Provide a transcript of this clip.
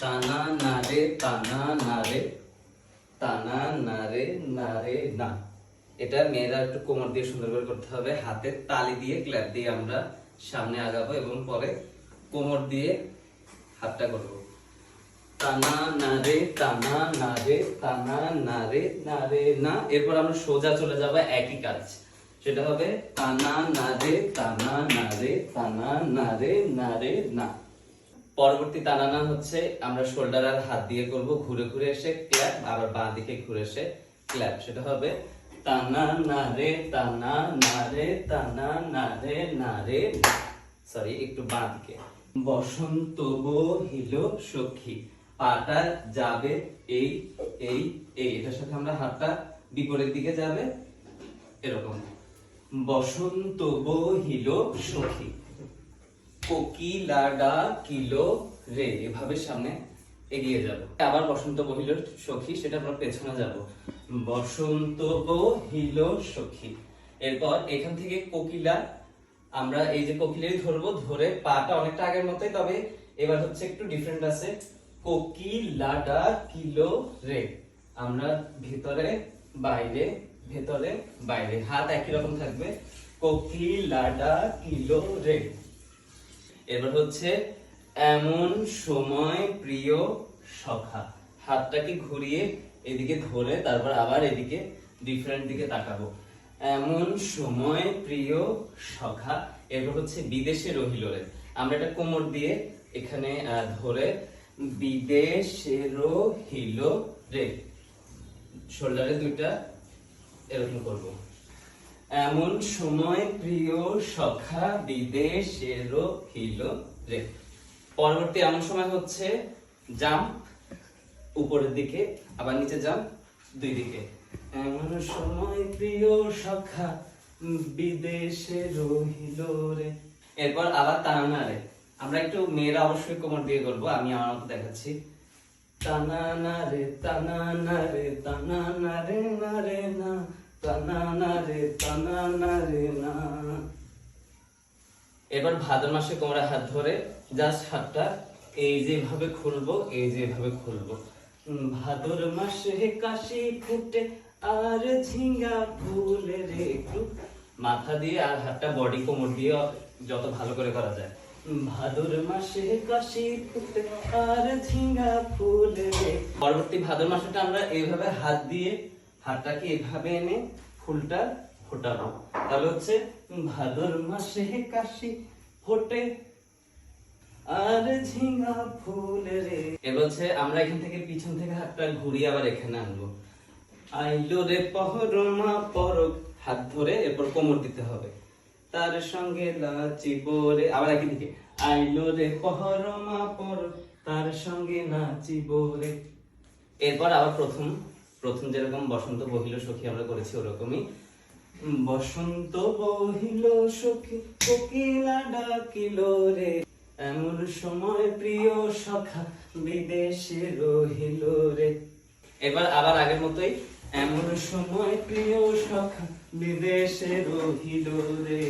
তানা না রে তানা না। রে না রে না এটা মেয়েরা একটু কোমর দিয়ে সুন্দর করে করতে হবে। হাতে তালি দিয়ে, ক্ল্যাপ দিয়ে আমরা সামনে আগাবো এবং পরে কোমর দিয়ে হাতটা করব। তানা না রে তানা না। রে তানা না রে না রে না এরপর আমরা সোজা চলে যাব একই কাজ। সেটা হবে তানা না রে তানা না রে তানা না রে না রে না। পরবর্তী তানানা হচ্ছে আমরা শোল্ডার আর হাত দিয়ে করব ঘুরে ঘুরে এসে ক্ল্যাপ, আবার বাঁ দিকে ঘুরে এসে ক্ল্যাপ। সেটা হবে তানা না রে তানা না রে তানা না রে না রে, সরি, একটু বাঁ দিকে। বসন্ত বহিল সখী, পাটা যাবে এই এই এই। এটার সাথে আমরা হাতটা বিপরীত দিকে যাবে, এরকম। বসন্ত বহিল সখী কোকিলা ডাকিলো রে, এভাবে সামনে এগিয়ে যাব। আবার বসন্ত বহিল সখী, সেটা আমরা পেছনে যাব। বসন্ত বহিল সখী। এরপর এখান থেকে কোকিলা, আমরা এই যে কোকিলাই ধরবো, ধরে পাটা অনেকটা আগের মতোই, তবে এবার হচ্ছে একটু ডিফারেন্ট আছে। কোকিলা ডাকিলো রে, আমরা ভিতরে, বাইরে, ভেতরে, বাইরে। হাত একই রকম থাকবে। কোকিলা ডাকিলো রে। এবার হচ্ছে এমন সময় প্রিয় সখা। হাতটাকে ঘুরিয়ে এদিকে ধরে তারপর আবার এদিকে ডিফারেন্ট দিকে তাকাবো। এমন সময় প্রিয় সখা, এরপর হচ্ছে বিদেশে রহিল রে। আমরা এটা কোমর দিয়ে এখানে ধরে বিদেশে রহিল রে। শোল্ডারে দুইটা এরকম করব। এমন সময় প্রিয় সখা বিদেশের হিল রে। পরবর্তী এমন সময় হচ্ছে জাম্প, উপরের দিকে, আবার নিচে জাম্প, দুই দিকে। এমন সময় প্রিয় সখা বিদেশে রহিল রে। এরপর আবার টানা রে। আমরা একটু মেয়েরা অবশ্যই কোমর দিয়ে করব আমি আমার মতো দেখাচ্ছি। টানা না রে টানা না রে টানা না রে না রে না টানা না রে টানা না রে না এবার ভাদ্র মাসে কোমরে হাত ধরে জাস্ট হাতটা এই যেভাবে খুলবো, এই যেভাবে খুলবো। ভাদর মাসে কাশি ফুটে আর ঝিঙ্গা ফুলে রে একটু। মাথা দিয়ে আর হাতটা বডি কোমর দিয়ে যত ভালো করে করা যায়। ভাদর মাসে কাশি ফুটে আর ঝিঙ্গা ফুলে রে। পরবর্তী ভাদর মাসেটা আমরা এইভাবে হাত দিয়ে হাতটাকে এভাবে এনে ফুলটা ফোটাবো তাহলে হচ্ছে ভাদর মাসে কাশি ফোটে, আর ঝিঙ্গা ফুল রে। এবার হচ্ছে, আমরা এখান থেকে পিছন থেকে হাতটা ঘুরিয়ে আবার এখানে আনব। আইলো রে পহরমা পরক, হাত ধরে এরপর কোমর দিতে হবে। তার সঙ্গে নাচিব রে। আবার একই দিকে, আইলো রে পহরমা পরক, তার সঙ্গে নাচিব রে। এরপর আবার প্রথম প্রথম যেরকম বসন্ত বহিল সখী আমরা করেছি ওরকমই। বসন্ত বহিল, সখী কোকিলা ডাকিল রে। এমন সময় প্রিয় সখা বিদেশে রহিল রে। এবার আবার আগের মতোই, এমন সময় প্রিয় সখা বিদেশে রহিল রে।